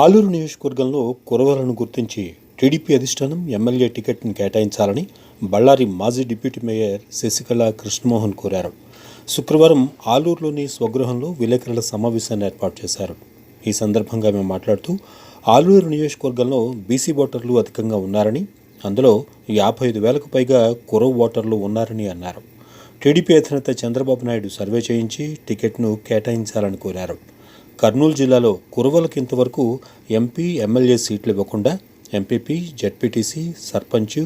ఆలూరు నియోజకవర్గంలో కురవలను గుర్తించి టీడీపీ అధిష్టానం ఎమ్మెల్యే టికెట్ను కేటాయించాలని బళ్ళారి మాజీ డిప్యూటీ మేయర్ శశికళ కృష్ణమోహన్ కోరారు. శుక్రవారం ఆలూరులోని స్వగృహంలో విలేకరుల సమావేశాన్ని ఏర్పాటు చేశారు. ఈ సందర్భంగా మేము మాట్లాడుతూ ఆలూరు నియోజకవర్గంలో బీసీ ఓటర్లు అధికంగా ఉన్నారని అందులో యాభై ఐదు వేలకు పైగా కురవ ఓటర్లు ఉన్నారని అన్నారు. టీడీపీ అధినేత చంద్రబాబు నాయుడు సర్వే చేయించి టికెట్ను కేటాయించాలని కోరారు. కర్నూలు జిల్లాలో కురవలకు ఇంతవరకు ఎంపీ ఎమ్మెల్యే సీట్లు ఇవ్వకుండా ఎంపీపీ జెడ్పీటీసీ సర్పంచ్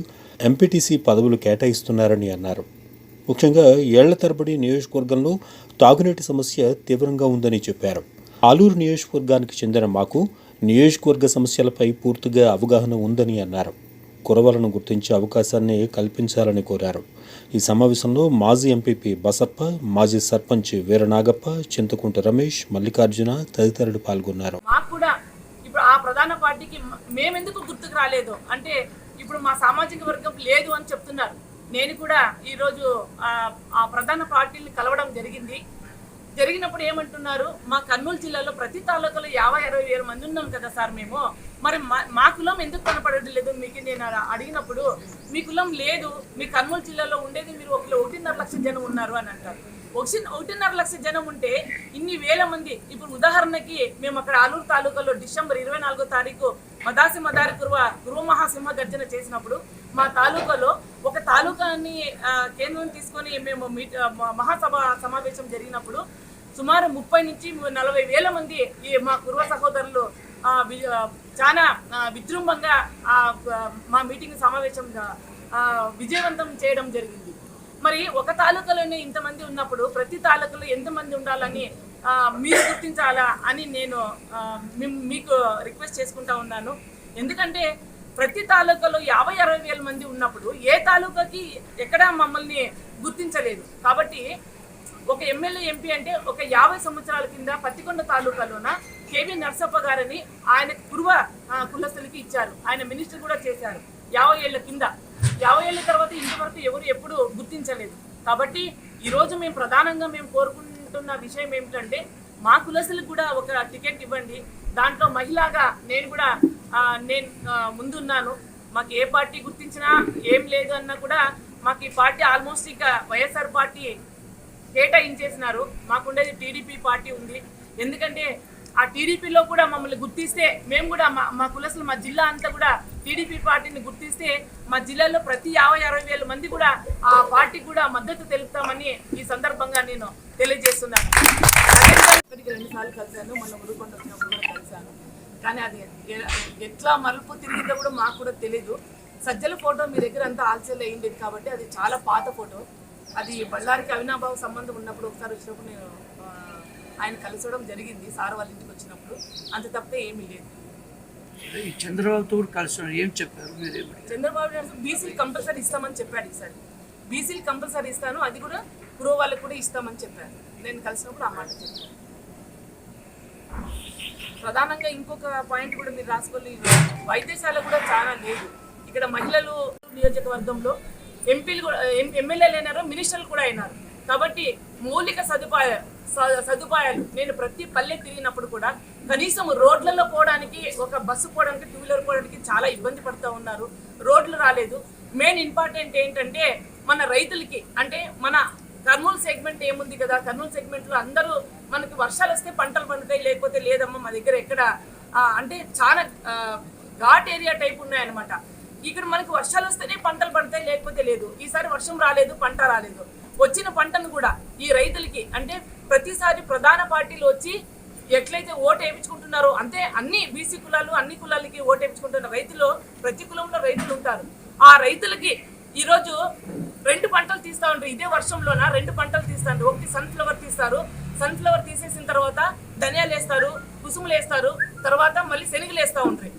ఎంపీటీసీ పదవులు కేటాయిస్తున్నారని అన్నారు. ముఖ్యంగా ఏళ్ళ తరబడి నియోజకవర్గంలో తాగునీటి సమస్య తీవ్రంగా ఉందని చెప్పారు. ఆలూరు నియోజకవర్గానికి చెందిన మాకు నియోజకవర్గ సమస్యలపై పూర్తిగా అవగాహన ఉందని అన్నారు. కురవలను గుర్తించే అవకాశాన్ని కల్పించాలని కోరారు. ఈ సమావేశంలో మాజీ ఎంపీపీ బసప్ప మాజీ సర్పంచ్ వీరనాగప్ప చింతకుంట రమేష్ మల్లికార్జున తదితరులు పాల్గొన్నారు. మాకు కూడా ఇప్పుడు ఆ ప్రధాన పార్టీకి మ- మేమెందుకు గుర్తుకు రాలేదు? అంటే ఇప్పుడు మా సామాజిక వర్గం లేదు అని చెప్తున్నారు. నేను కూడా ఈరోజు ఆ ప్రధాన పార్టీని కలవడం జరిగింది. జరిగినప్పుడు ఏమంటున్నారు? మా కర్నూలు జిల్లాలో ప్రతి తాలూకాలో యాభై అరవై వేల మంది ఉన్నాం కదా సార్ మేము. మరి మా మా కులం ఎందుకు కనపడడం లేదు? మీకు నేను అడిగినప్పుడు మీ కులం లేదు. మీ కర్నూలు జిల్లాలో ఉండేది మీరు ఒక ఒకటిన్నర లక్ష జనం ఉన్నారు అని అంటారు. ఒకటి ఒకటిన్నర లక్ష జనం ఉంటే ఇన్ని వేల మంది ఇప్పుడు ఉదాహరణకి మేము అక్కడ ఆలూరు తాలూకాలో డిసెంబర్ ఇరవై నాలుగో తారీఖు మదాసి మదారి కురువ గురువ మహాసింహ గర్జన చేసినప్పుడు మా తాలూకాలో ఒక తాలూకాని కేంద్రం తీసుకొని మేము మహాసభ సమావేశం జరిగినప్పుడు సుమారు ముప్పై నుంచి నలభై వేల మంది ఈ మా కుర్వ సహోదరులు చాలా విజృంభంగా మా మీటింగ్ సమావేశం ఆ, విజయవంతం చేయడం జరిగింది. మరి ఒక తాలూకాలోనే ఇంతమంది ఉన్నప్పుడు ప్రతి తాలూకాలో ఎంతమంది ఉండాలని మీరు గుర్తించాలా అని నేను ఆ, మిమ్- మీకు రిక్వెస్ట్ చేసుకుంటా ఉన్నాను. ఎందుకంటే ప్రతి తాలూకాలో యాభై అరవై వేల మంది ఉన్నప్పుడు ఏ తాలూకాకి ఎక్కడా మమ్మల్ని గుర్తించలేదు. కాబట్టి ఒక ఎమ్మెల్యే ఎంపీ అంటే ఒక యాభై సంవత్సరాల కింద పత్తికొండ తాలూకాలోన కేవీ నర్సప్ప గారని ఆయన కురువ కులస్తులకి ఇచ్చారు. ఆయన మినిస్టర్ కూడా చేశారు. యాభై ఏళ్ళ కింద. యాభై ఏళ్ళ తర్వాత ఇంతవరకు ఎవరు ఎప్పుడు గుర్తించలేదు. కాబట్టి ఈరోజు మేము ప్రధానంగా మేము కోరుకుంటున్న విషయం ఏమిటంటే మా కులసులకు కూడా ఒక టికెట్ ఇవ్వండి. దాంట్లో మహిళగా నేను కూడా నేను ముందున్నాను. మాకు ఏ పార్టీ గుర్తించినా ఏం లేదు అన్నా కూడా మాకు ఈ పార్టీ ఆల్మోస్ట్ ఇక వైఎస్ఆర్ పార్టీ కేటాయించేసినారు. మాకుండేది టీడీపీ పార్టీ ఉంది. ఎందుకంటే ఆ టీడీపీలో కూడా మమ్మల్ని గుర్తిస్తే మేము కూడా మా మా కులసులు మా జిల్లా అంతా కూడా టీడీపీ పార్టీని గుర్తిస్తే మా జిల్లాలో ప్రతి యాభై అరవై వేల మంది కూడా ఆ పార్టీకి కూడా మద్దతు తెలుపుతామని ఈ సందర్భంగా నేను తెలియజేస్తున్నాను. ఇక్కడికి రెండు సార్లు కలిశాను. మొన్న ఉరుకొండ వచ్చినప్పుడు కూడా కలిశాను. కానీ అది ఎట్లా మలుపు తిరిగిందో కూడా మాకు కూడా తెలీదు. సజ్జల ఫోటో మీ దగ్గర అంతా ఆల్సేల్ అయ్యింది కాబట్టి అది చాలా పాత ఫోటో. అది బళ్ళారికి అవినాభావ సంబంధం ఉన్నప్పుడు ఒకసారి వచ్చినప్పుడు నేను ఆయన కలిసడం జరిగింది సార్ వాళ్ళ ఇంటికి వచ్చినప్పుడు. అంత తప్పితే ఏమీ లేదు. చంద్రబాబుతో కలిసి. ఏం చెప్పారు మీరు చంద్రబాబు నాయుడు బీసీలు కంపల్సరీ ఇస్తామని చెప్పాడు ఈసారి బీసీలు కంపల్సరీ ఇస్తాను అది కూడా పురో వాళ్ళకి కూడా ఇస్తామని చెప్పారు. నేను కలిసినప్పుడు ఆ మాట చెప్పాను. ప్రధానంగా ఇంకొక పాయింట్ కూడా మీరు రాసుకోవాలి వైద్యశాల కూడా చాలా లేదు. ఇక్కడ మహిళలు నియోజకవర్గంలో ఎంపీలు కూడా ఎం- ఎమ్మెల్యేలు అయినారు మినిస్టర్లు కూడా అయినారు. కాబట్టి మౌలిక సదుపాయ స- సదుపాయాలు నేను ప్రతి పల్లె తిరిగినప్పుడు కూడా కనీసం రోడ్లలో పోవడానికి ఒక బస్సు పోవడానికి టూ వీలర్ పోవడానికి చాలా ఇబ్బంది పడుతూ ఉన్నారు. రోడ్లు రాలేదు. మెయిన్ ఇంపార్టెంట్ ఏంటంటే మన రైతులకి అంటే మన కర్నూలు సెగ్మెంట్ ఏముంది కదా? కర్నూలు సెగ్మెంట్లో అందరూ మనకి వర్షాలు వస్తే పంటలు పండుతాయి లేకపోతే లేదమ్మా మా దగ్గర ఎక్కడ అంటే చాలా ఘాట్ ఏరియా టైప్ ఉన్నాయన్నమాట. ఇక్కడ మనకి వర్షాలు వస్తేనే పంటలు పడతాయి లేకపోతే లేదు. ఈసారి వర్షం రాలేదు పంట రాలేదు. వచ్చిన పంటను కూడా ఈ రైతులకి అంటే ప్రతిసారి ప్రధాన పార్టీలు వచ్చి ఎట్లయితే ఓటు వేయించుకుంటున్నారో అంతే అన్ని బీసీ కులాలు అన్ని కులాలకి ఓటు వేయించుకుంటున్న రైతులు ప్రతి కులంలో రైతులు ఉంటారు. ఆ రైతులకి ఈరోజు రెండు పంటలు తీస్తా ఉంటారు ఇదే వర్షంలోన? రెండు పంటలు తీస్తారు ఒకటి సన్ఫ్లవర్ తీస్తారు. సన్ఫ్లవర్ తీసేసిన తర్వాత ధనియాలు వేస్తారు కుసుములు వేస్తారు. తర్వాత మళ్ళీ శనగలు వేస్తూ ఉంటారు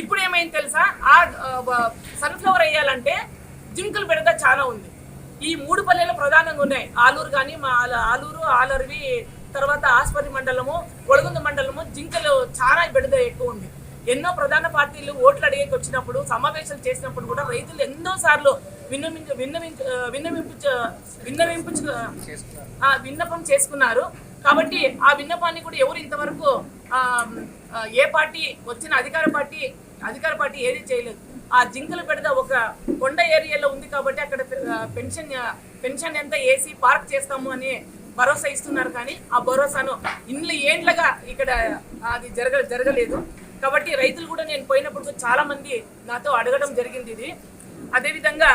ఇప్పుడు ఏమైంది తెలుసా? ఆ సన్ఫ్లవర్ వేయాలంటే జింకలు బెడద చాలా ఉంది. ఈ మూడు పల్లెలు ప్రధానంగా ఉన్నాయి. ఆలూరు కానీ మా ఆలూరు ఆలర్వి తర్వాత ఆసుపత్రి మండలము ఒడగుంద మండలము జింకలు చాలా బిడద ఎక్కువ ఉంది. ఎన్నో ప్రధాన పార్టీలు ఓట్లు అడిగేకి వచ్చినప్పుడు సమావేశాలు చేసినప్పుడు కూడా రైతులు ఎన్నో సార్లు విన్నవించ విన్నవించ విన్నవింపు విన్నవింపు విన్నపం చేసుకున్నారు. కాబట్టి ఆ విన్నపాన్ని కూడా ఎవరు ఇంతవరకు ఏ పార్టీ వచ్చిన అధికార పార్టీ అధికార పార్టీ ఏది చేయలేదు. ఆ జింకలు పెడద ఒక కొండ ఏరియాలో ఉంది కాబట్టి అక్కడ పెన్షన్ పెన్షన్ ఎంత వేసి పార్క్ చేస్తాము అని భరోసా ఇస్తున్నారు కానీ ఆ భరోసాను ఇన్ని ఏండ్లగా ఇక్కడ అది జరగ జరగలేదు. కాబట్టి రైతులు కూడా నేను పోయినప్పుడు చాలా మంది నాతో అడగడం జరిగింది ఇది. అదేవిధంగా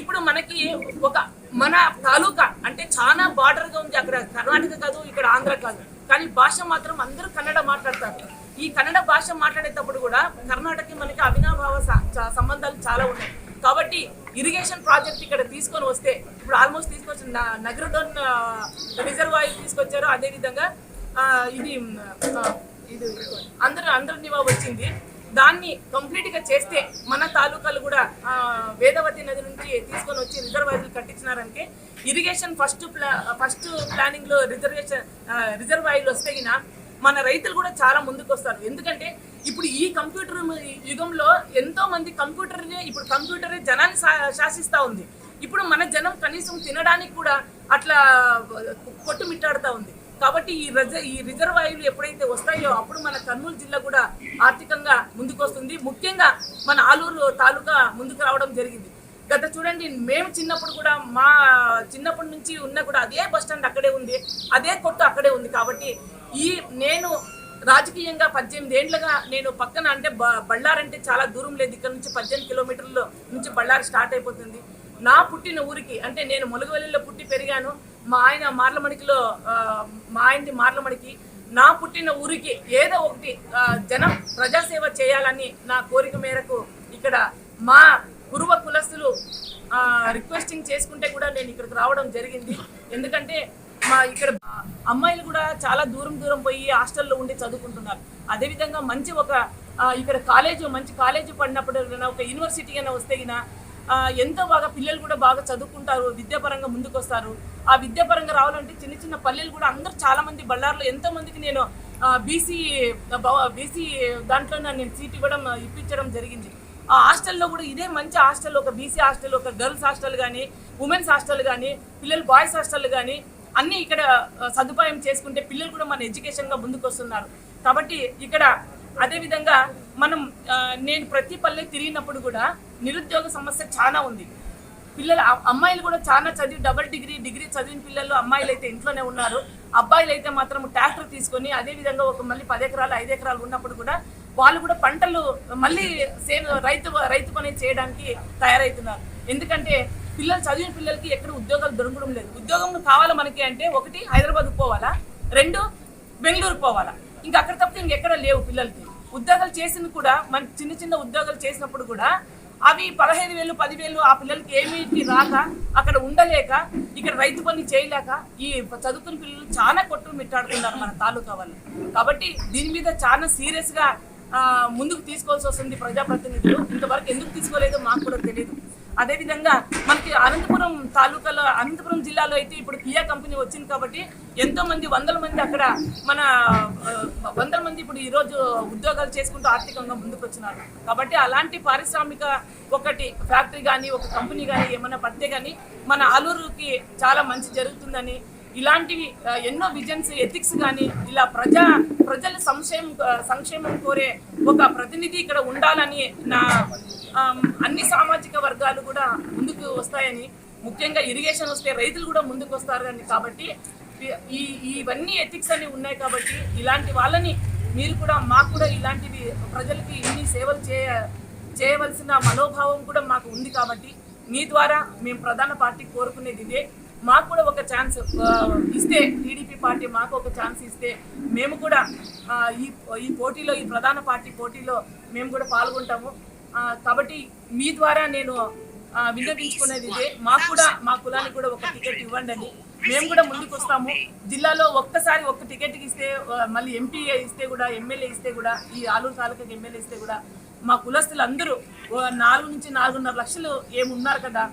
ఇప్పుడు మనకి ఒక మన తాలూకా అంటే చాలా బార్డర్గా ఉంది అక్కడ కర్ణాటక కాదు ఇక్కడ ఆంధ్ర కాదు. కానీ భాష మాత్రం అందరూ కన్నడ మాట్లాడతారు. ఈ కన్నడ భాష మాట్లాడేటప్పుడు కూడా కర్ణాటకకి మనకి అవినాభావ స- చ- సంబంధాలు చాలా ఉన్నాయి. కాబట్టి ఇరిగేషన్ ప్రాజెక్ట్ ఇక్కడ తీసుకొని వస్తే ఇప్పుడు ఆల్మోస్ట్ తీసుకొచ్చిన నగరడోన్ రిజర్వాయర్ తీసుకొచ్చారు. అదేవిధంగా ఆ, ఇది ఇది అందరూ అందరి నివా వచ్చింది. దాన్ని కంప్లీట్గా చేస్తే మన తాలూకాలు కూడా వేదవతి నది నుంచి తీసుకొని వచ్చి రిజర్వాయర్లు కట్టించినారంటే ఇరిగేషన్ ఫస్ట్ ప్లా ఫస్ట్ ప్లానింగ్లో రిజర్వేషన్ రిజర్వాయర్లు వస్తే గిన మన రైతులు కూడా చాలా ముందుకు వస్తారు ఎందుకంటే ఇప్పుడు ఈ కంప్యూటర్ యుగంలో ఎంతో మంది కంప్యూటర్నే ఇప్పుడు కంప్యూటర్ జనాన్ని శా- శాసిస్తా ఉంది. ఇప్పుడు మన జనం కనీసం తినడానికి కూడా అట్లా కొట్టుమిట్టాడుతా ఉంది. కాబట్టి ఈ రిజర్ ఈ రిజర్వాయర్లు ఎప్పుడైతే వస్తాయో అప్పుడు మన కర్నూలు జిల్లా కూడా ఆర్థికంగా ముందుకొస్తుంది. ముఖ్యంగా మన ఆలూరు తాలూకా ముందుకు రావడం జరిగింది. గత చూడండి మేము చిన్నప్పుడు కూడా మా చిన్నప్పటి నుంచి ఉన్న కూడా అదే బస్ స్టాండ్ అక్కడే ఉంది. అదే కొట్టు అక్కడే ఉంది. కాబట్టి ఈ నేను రాజకీయంగా పద్దెనిమిది ఏండ్లుగా నేను పక్కన అంటే బ- చాలా దూరం లేదు. ఇక్కడ నుంచి పద్దెనిమిది కిలోమీటర్ల నుంచి బళ్ళారి స్టార్ట్ అయిపోతుంది. నా పుట్టిన ఊరికి అంటే నేను ములుగువెల్లిలో పుట్టి పెరిగాను. మా ఆయన మార్లమణికిలో మా ఆయనది మార్లమణికి. నా పుట్టిన ఊరికి ఏదో ఒకటి జనం ప్రజాసేవ చేయాలని నా కోరిక మేరకు ఇక్కడ మా పూర్వ కులస్తులు రిక్వెస్టింగ్ చేసుకుంటే కూడా నేను ఇక్కడికి రావడం జరిగింది. ఎందుకంటే మా ఇక్కడ అమ్మాయిలు కూడా చాలా దూరం దూరం పోయి హాస్టల్లో ఉండి చదువుకుంటున్నారు. అదేవిధంగా మంచి ఒక ఇక్కడ కాలేజ్ మంచి కాలేజ్ పడినప్పుడు ఒక యూనివర్సిటీ అయినా వస్తే గిన ఎంతో బాగా పిల్లలు కూడా బాగా చదువుకుంటారు విద్యాపరంగా ముందుకు వస్తారు ఆ విద్యాపరంగా రావాలంటే చిన్న చిన్న పల్లెలు కూడా అందరూ చాలా మంది బళ్ళార్లో ఎంతో మందికి నేను బీసీ బీసీ దాంట్లో నేను సీట్ ఇవ్వడం ఇప్పించడం జరిగింది. ఆ హాస్టల్లో కూడా ఇదే మంచి హాస్టల్ ఒక బీసీ హాస్టల్ ఒక గర్ల్స్ హాస్టల్ కానీ ఉమెన్స్ హాస్టల్ కానీ పిల్లలు బాయ్స్ హాస్టల్ కానీ అన్నీ ఇక్కడ సదుపాయం చేసుకుంటే పిల్లలు కూడా మన ఎడ్యుకేషన్గా ముందుకు వస్తున్నారు. కాబట్టి ఇక్కడ అదేవిధంగా మనం నేను ప్రతి పల్లె తిరిగినప్పుడు కూడా నిరుద్యోగ సమస్య చాలా ఉంది. పిల్లలు అమ్మాయిలు కూడా చాలా చదివి డబుల్ డిగ్రీ డిగ్రీ చదివిన పిల్లలు అమ్మాయిలు అయితే ఇంట్లోనే ఉన్నారు. అబ్బాయిలు అయితే మాత్రం ట్రాక్టర్ తీసుకొని అదే విధంగా ఒక మళ్ళీ పది ఎకరాలు ఐదు ఎకరాలు ఉన్నప్పుడు కూడా వాళ్ళు కూడా పంటలు మళ్ళీ సేమ్ రైతు రైతు పని చేయడానికి తయారవుతున్నారు ఎందుకంటే పిల్లలు చదివిన పిల్లలకి ఎక్కడ ఉద్యోగాలు దొరకడం లేదు. ఉద్యోగం కావాలా మనకి అంటే ఒకటి హైదరాబాద్ పోవాలా? రెండు బెంగళూరు పోవాలా? ఇంకా అక్కడ తప్పితే ఇంకెక్కడ లేవు పిల్లలకి. ఉద్యోగాలు చేసిన కూడా మన చిన్న చిన్న ఉద్యోగాలు చేసినప్పుడు కూడా అవి పదహైదు వేలు పదివేలు ఆ పిల్లలకి ఏమిటి రాక అక్కడ ఉండలేక ఇక్కడ రైతు పని చేయలేక ఈ చదువుకున్న పిల్లలు చాలా కొట్టు మిట్టాడుతున్నారు మన తాలూకా వాళ్ళు. కాబట్టి దీని మీద చాలా సీరియస్గా ఆ, ముందుకు తీసుకోవాల్సి వస్తుంది ప్రజాప్రతినిధులు. ఇంతవరకు ఎందుకు తీసుకోలేదో మాకు కూడా తెలియదు. అదేవిధంగా మనకి అనంతపురం తాలూకాలో అనంతపురం జిల్లాలో అయితే ఇప్పుడు కియా కంపెనీ వచ్చింది కాబట్టి ఎంతో మంది వందల మంది అక్కడ మన వందల మంది ఇప్పుడు ఈరోజు ఉద్యోగాలు చేసుకుంటూ ఆర్థికంగా ముందుకు వచ్చినారు కాబట్టి అలాంటి పారిశ్రామిక ఒకటి ఫ్యాక్టరీ కానీ ఒక కంపెనీ కానీ ఏమైనా పడితే కానీ మన ఆలూరుకి చాలా మంచి జరుగుతుందని ఇలాంటివి ఎన్నో విజన్స్ ఎథిక్స్ కానీ ఇలా ప్రజా ప్రజల సంక్షేమం సంక్షేమం కోరే ఒక ప్రతినిధి ఇక్కడ ఉండాలని నా అన్ని సామాజిక వర్గాలు కూడా ముందుకు వస్తాయని ముఖ్యంగా ఇరిగేషన్ వస్తే రైతులు కూడా ముందుకు వస్తారు అని కాబట్టి ఈ ఇవన్నీ ఎథిక్స్ అని ఉన్నాయి కాబట్టి ఇలాంటి వాళ్ళని మీరు కూడా మాకు కూడా ఇలాంటివి ప్రజలకి ఇన్ని సేవలు చేయ చేయవలసిన మనోభావం కూడా మాకు ఉంది కాబట్టి మీ ద్వారా మేము ప్రధాన పార్టీ కోరుకునేది ఇదే. మాకు కూడా ఒక ఛాన్స్ ఇస్తే టీడీపీ పార్టీ మాకు ఒక ఛాన్స్ ఇస్తే మేము కూడా ఈ ఈ పోటీలో ఈ ప్రధాన పార్టీ పోటీలో మేము కూడా పాల్గొంటాము. కాబట్టి మీ ద్వారా నేను ఆ, విన్నవించుకునేది ఇదే. మాకు కూడా మా కులానికి కూడా ఒక టికెట్ ఇవ్వండి అని. మేము కూడా ముందుకు వస్తాము. జిల్లాలో ఒక్కసారి ఒక్క టికెట్ ఇస్తే మళ్ళీ ఎంపీ ఇస్తే కూడా ఎమ్మెల్యే ఇస్తే కూడా ఈ ఆలూరు తాలూకాకి ఎమ్మెల్యే ఇస్తే కూడా మా కులస్తులు అందరూ నాలుగు నుంచి నాలుగున్నర లక్షలు ఏమున్నారు కదా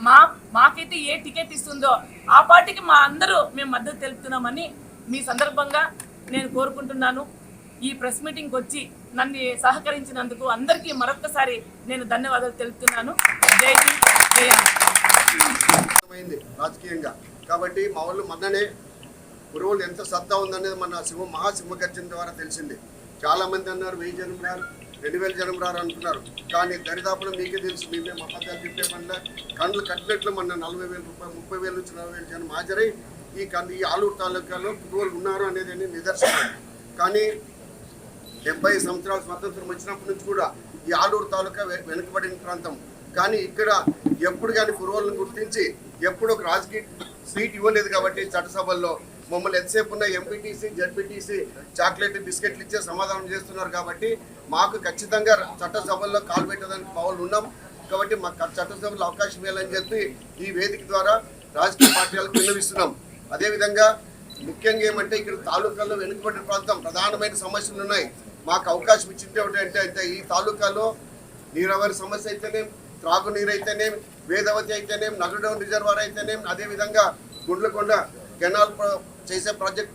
మా మాకైతే ఏ టికెట్ ఇస్తుందో ఆ పార్టీకి మా అందరూ మేము మద్దతు తెలుపుతున్నామని మీ సందర్భంగా నేను కోరుకుంటున్నాను. ఈ ప్రెస్ మీటింగ్కి వచ్చి నన్ను సహకరించినందుకు అందరికీ మరొక్కసారి నేను ధన్యవాదాలు తెలుపుతున్నాను. రాజకీయంగా. కాబట్టి మా వాళ్ళు మొన్ననే గురువులు ఎంత సత్తా ఉందనేది మన సింహ మహాసింహగర్జన ద్వారా తెలిసింది. చాలా మంది అన్నారు వెయ్యి జనం రారు రెండు వేల జనం రారు అంటున్నారు. కానీ దరిదాపులు మీకే తెలుసు మేమే అబద్ధాలు చెప్పే పనుల. కండ్లు కట్టినట్లు మన నలభై వేల రూపాయలు ముప్పై వేల నుంచి నలభై వేల జనం హాజరై ఈ కంది ఈ ఆలూరు తాలూకాలో గురువులు ఉన్నారు అనేది నిదర్శనం. కానీ డెబ్బై సంవత్సరాల స్వతంత్రం వచ్చినప్పటి నుంచి కూడా ఈ ఆలూరు తాలూకా వెనుకబడిన ప్రాంతం. కానీ ఇక్కడ ఎప్పుడు కానీ కురువులను గుర్తించి ఎప్పుడు ఒక రాజకీయ సీట్ ఇవ్వలేదు కాబట్టి చట్టసభల్లో. మమ్మల్ని ఎంతసేపు ఉన్న ఎంపీటీసీ జడ్పీటీసీ చాక్లెట్ బిస్కెట్లు ఇచ్చే సమాధానం చేస్తున్నారు కాబట్టి మాకు ఖచ్చితంగా చట్టసభల్లో కాలు పెట్టడానికి పావులు ఉన్నాం. కాబట్టి మాకు చట్టసభలో అవకాశం ఇవ్వాలని చెప్పి ఈ వేదిక ద్వారా రాజకీయ పార్టీలకు విన్నవిస్తున్నాం. అదేవిధంగా ముఖ్యంగా ఏమంటే ఇక్కడ తాలూకాల్లో వెనుకబడిన ప్రాంతం ప్రధానమైన సమస్యలు ఉన్నాయి. మాకు అవకాశం ఇచ్చింది ఏంటంటే అంటే ఈ తాలూకాలో నీరెవరి సమస్య అయితేనేం త్రాగునీరు అయితేనేం వేదవతి అయితేనేం నగడం రిజర్వాయర్ అయితేనేం అదేవిధంగా గుండ్లకొండ కెనాల్ చేసే ప్రాజెక్ట్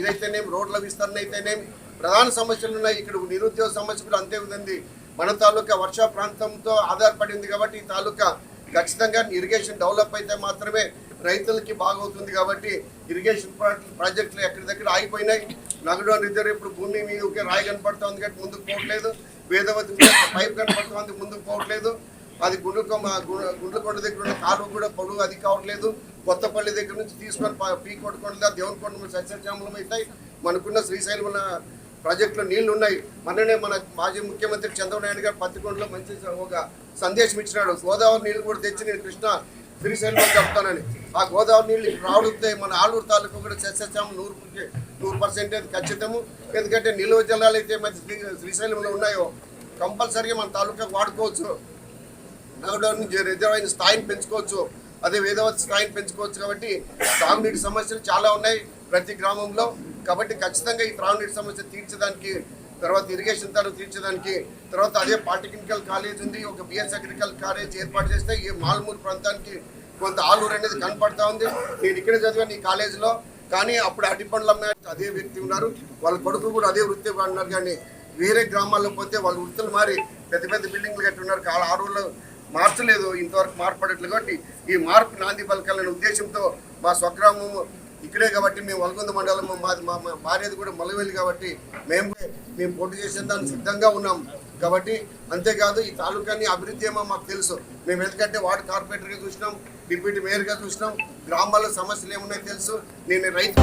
ఇదైతేనేం రోడ్ల విస్తరణ అయితేనేం ప్రధాన సమస్యలు ఉన్నాయి. ఇక్కడ నిరుద్యోగ సమస్య కూడా అంతే ఉంది మన తాలూకా వర్షా ప్రాంతంతో ఆధారపడింది కాబట్టి ఈ తాలూకా ఖచ్చితంగా ఇరిగేషన్ డెవలప్ అయితే మాత్రమే రైతులకి బాగవుతుంది కాబట్టి ఇరిగేషన్ ప్రాజెక్టులు ఎక్కడి దగ్గర ఆగిపోయినాయి. నగడు రిజర్వ్ ఇప్పుడు భూమి మీద ఒకే రాయి కనపడుతుంది కాబట్టి ముందుకు పోవట్లేదు. వేదవతి పైప్ కనపడుతుంది ముందుకు పోవట్లేదు. అది గుండ్లకొమ్మ గుండ్లకొండ దగ్గర ఉన్న కాలువ కూడా పొడుగు అది కావట్లేదు. కొత్తపల్లి దగ్గర నుంచి తీసుకొని ప- పీ కొట్టుకొండ దేవునికొండ సస్యశ్యామలం అవుతాయి. మనకున్న శ్రీశైలం ఉన్న ప్రాజెక్టులో నీళ్ళు ఉన్నాయి. మొన్ననే మన మాజీ ముఖ్యమంత్రి చంద్రబాబు నాయుడు గారు పత్తికొండలో మంచి ఒక సందేశం ఇచ్చినాడు. గోదావరి నీళ్ళు కూడా తెచ్చి నేను కృష్ణ శ్రీశైలం చెప్తానని. ఆ గోదావరి నీళ్ళు ఇప్పుడు రావడంతో మన ఆలూరు తాలూకు కూడా సస్యశ్యామం నూరు టూ పర్సెంట్ ఖచ్చితము. ఎందుకంటే నిల్వ జలాలు అయితే మంచి శ్రీశైలంలో ఉన్నాయో కంపల్సరీగా మన తాలూకా వాడుకోవచ్చు. లాక్డౌన్ నుంచి రిజర్వాయర్ స్థాయిని పెంచుకోవచ్చు. అదే వేదవతి స్థాయిని పెంచుకోవచ్చు కాబట్టి త్రాగునీటి సమస్యలు చాలా ఉన్నాయి ప్రతి గ్రామంలో. కాబట్టి ఖచ్చితంగా ఈ త్రాగునీటి సమస్య తీర్చడానికి తర్వాత ఇరిగేషన్ ధర తీర్చడానికి తర్వాత అదే పాలిటెక్నికల్ కాలేజ్ ఉంది ఒక బిఎస్ అగ్రికల్ కాలేజ్ ఏర్పాటు చేస్తే ఈ మాల్మూరు ప్రాంతానికి కొంత ఆలూరు అనేది కనపడతా ఉంది. నేను ఇక్కడ చదివాను ఈ కాలేజీలో. కానీ అప్పుడు అడ్డిపండ్ల అదే వ్యక్తి ఉన్నారు. వాళ్ళ కొడుకు కూడా అదే వృత్తి ఉన్నారు. కానీ వేరే గ్రామాల్లో పోతే వాళ్ళ వృత్తులు మారి పెద్ద పెద్ద బిల్డింగ్లు కట్టున్నారు. ఆ రోజుల్లో మార్చలేదు. ఇంతవరకు మార్పడట్లు కాబట్టి ఈ మార్పు నాంది పలకాలనే ఉద్దేశంతో మా స్వగ్రామం ఇక్కడే కాబట్టి మేము వల్గొంద మండలం మాది మా భార్యది కూడా మలవేలు కాబట్టి మేము మేము పోటీ చేసేదానికి సిద్ధంగా ఉన్నాం. కాబట్టి అంతేకాదు ఈ తాలూకాని అభివృద్ధి ఏమో మాకు తెలుసు. మేము ఎందుకంటే వార్డు కార్పొరేటర్గా చూసినాం డిప్యూటీ మేయర్గా చూసినాం గ్రామాల్లో సమస్యలు ఏమున్నాయో తెలుసు. నేను రైతు